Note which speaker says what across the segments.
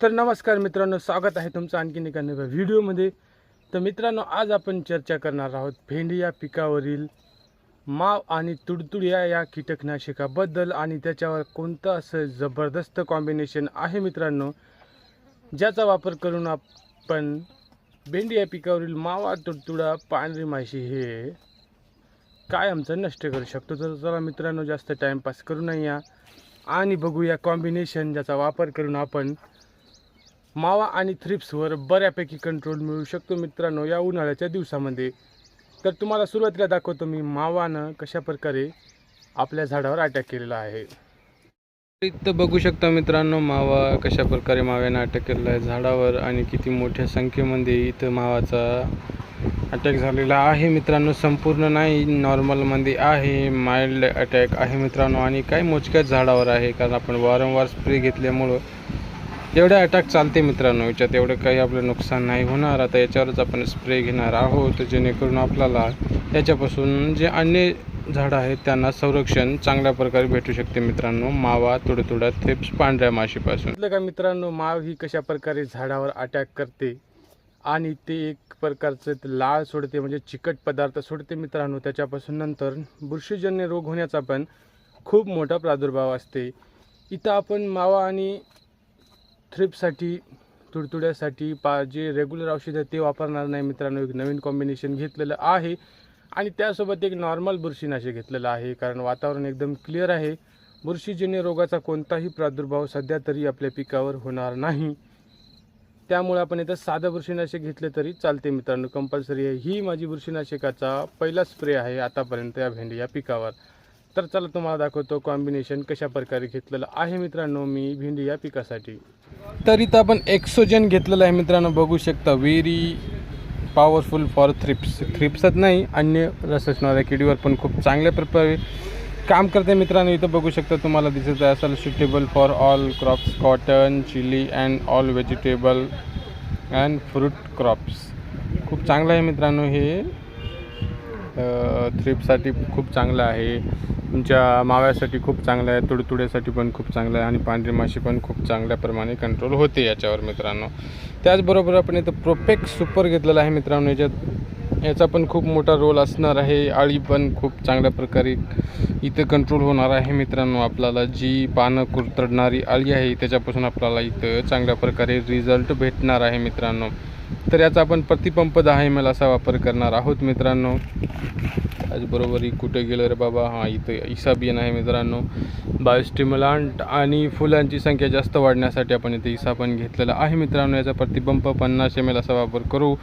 Speaker 1: तर नमस्कार मित्रांनो स्वागत आहे तुमचं आणखीन एका नव्या व्हिडिओमध्ये. तर मित्रांनो आज आपण चर्चा करणार आहोत भेंडी या पिकावरील माव आणि तुडतुड्या या कीटकनाशकाबद्दल आणि त्याच्यावर कोणतं असं जबरदस्त कॉम्बिनेशन आहे मित्रांनो ज्याचा वापर करून आपण भेंडी या पिकावरील मावा तुडतुडा पांढरी माशी हे काय आमचं नष्ट करू शकतो? तर चला मित्रांनो जास्त टाईमपास करू नये आणि बघूया कॉम्बिनेशन ज्याचा वापर करून आपण मावा आणि थ्रिप्सवर बऱ्यापैकी कंट्रोल मिळू शकतो मित्रांनो या उन्हाळ्याच्या दिवसामध्ये. तर तुम्हाला सुरुवातीला दाखवतो मी मावानं कशा प्रकारे आपल्या झाडावर अटॅक केलेला आहे. इथं बघू शकता मित्रांनो मावा कशा प्रकारे माव्यानं अटॅक केलेला आहे झाडावर आणि किती मोठ्या संख्येमध्ये इथं मावाचा अटॅक झालेला आहे मित्रांनो. संपूर्ण नाही नॉर्मलमध्ये आहे माइल्ड अटॅक आहे मित्रांनो. आणि काही मोजक्याच झाडावर आहे कारण आपण वारंवार स्प्रे घेतल्यामुळं एवढे अटॅक चालते मित्रांनो. याच्यात एवढं काही आपलं नुकसान नाही होणार. आता याच्यावरच आपण स्प्रे घेणार आहोत जेणेकरून आपल्याला याच्यापासून जे अन्य झाडं आहेत त्यांना संरक्षण चांगल्या प्रकारे भेटू शकते मित्रांनो. मावा तुडतुडा थेप्स पांढऱ्या माशीपासून. का मित्रांनो माव ही कशा प्रकारे झाडावर अटॅक करते आणि ते एक प्रकारचं ते लाळ सोडते म्हणजे चिकट पदार्थ सोडते मित्रांनो. त्याच्यापासून नंतर बुरशीजन्य रोग होण्याचा पण खूप मोठा प्रादुर्भाव असते. इथं आपण मावा आणि थ्रिपसाठी तुडतुड्यासाठी पा जे रेग्युलर औषध आहे ते वापरणार नाही मित्रांनो. एक नवीन कॉम्बिनेशन घेतलेलं आहे. आणि त्यासोबत एक नॉर्मल बुरशीनाशक घेतलेलं आहे. कारण वातावरण एकदम क्लिअर आहे. बुरशीजन्य रोगाचा कोणताही प्रादुर्भाव सध्या तरी आपल्या पिकावर होणार नाही. त्यामुळे आपण इथं साधं बुरशीनाशक घेतले तरी चालते मित्रांनो. कंपल्सरी आहे. ही माझी बुरशीनाशकाचा पहिला स्प्रे आहे आतापर्यंत या भेंडी या पिकावर. तर चला तुम्हाला दाखवतो कॉम्बिनेशन कशा प्रकारे घेतलेलं आहे मित्रांनो मी भेंडी या पिकासाठी. तर इथं आपण एक्सोजन घेतलेलं आहे मित्रांनो बघू शकता. व्हेरी पॉवरफुल फॉर थ्रिप्स थ्रिप्सच नाही अन्य रस असणाऱ्या किडीवर पण खूप चांगल्या प्रकारे काम करते मित्रांनो. इथं बघू शकता तुम्हाला दिसत आहे असेल suitable for all crops cotton chilli and all vegetable and fruit crops खूप चांगलं आहे मित्रांनो हे. थ्रिपसाठी खूप चांगलं आहे. तुमच्या माव्यासाठी खूप चांगलं आहे. तुडतुड्यासाठी पण खूप चांगलं आहे आणि पांढरी माशी पण खूप चांगल्या प्रमाणे कंट्रोल होते याच्यावर मित्रांनो. त्याचबरोबर आपण इथं प्रोफेक्ट सुपर घेतलेला आहे मित्रांनो. याच्यात याचा पण खूप मोठा रोल असणार आहे. आळी पण खूप चांगल्या प्रकारे इथं कंट्रोल होणार आहे मित्रांनो आपल्याला. जी पानं कुरतडणारी आळी आहे त्याच्यापासून आपल्याला इथं चांगल्या प्रकारे रिझल्ट भेटणार आहे मित्रांनो. तर याचा आपण प्रतिपंप दहा एम एल असा वापर करणार आहोत मित्रांनो. त्याचबरोबर ही कुठे गेलं रे बाबा? हां इथं इसाबियन आहे मित्रांनो. बायोस्टिम्युलांट आणि फुलांची संख्या जास्त वाढण्यासाठी आपण इथे इसा पण घेतलेला आहे मित्रांनो. याचा प्रतिपंप पन्नास एम एल असा वापर करू.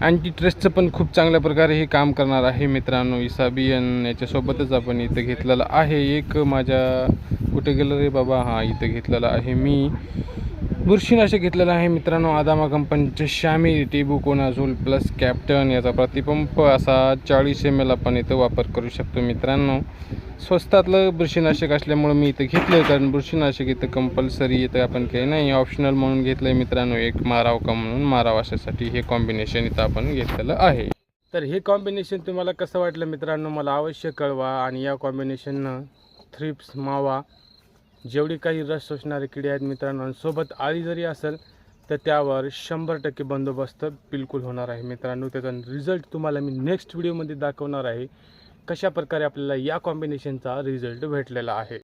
Speaker 1: अँटी ट्रेसचं पण खूप चांगल्या प्रकारे हे काम करणार आहे मित्रांनो. इसाबियन याच्यासोबतच आपण इथं घेतलेलं आहे. एक माझ्या कुठे गेलं रे बाबा? हां इथं घेतलेलं आहे मी. बुरशीनाशक घेतलेलं आहे मित्रांनो आदामा कंपनीचे शामी टेबुकोनाझोल प्लस कॅप्टन याचा प्रतिपंप असा चाळीस एम एल आपण इथं वापर करू शकतो मित्रांनो. स्वस्तातलं बुरशीनाशक असल्यामुळं मी इथं घेतलं कारण बुरशीनाशक इथं कंपल्सरी इथं आपण काही नाही ऑप्शनल म्हणून घेतलं आहे मित्रांनो एक माराव का म्हणून माराव अशासाठी हे कॉम्बिनेशन इथं आपण घेतलेलं आहे. तर हे कॉम्बिनेशन तुम्हाला कसं वाटलं मित्रांनो? मला अवश्य कळवा आणि या कॉम्बिनेशननं थ्रिप्स मावा. जेवढी काही रस शोषणारे किडे आहेत मित्रांनो सोबत आळी जरी असेल तर त्यावर शंभर टक्के बंदोबस्त बिलकुल होणार आहे मित्रांनो. त्याचा रिझल्ट तुम्हाला मी नेक्स्ट व्हिडिओमध्ये दाखवणार आहे कशा प्रकारे आपल्याला या कॉम्बिनेशनचा रिझल्ट भेटलेला आहे.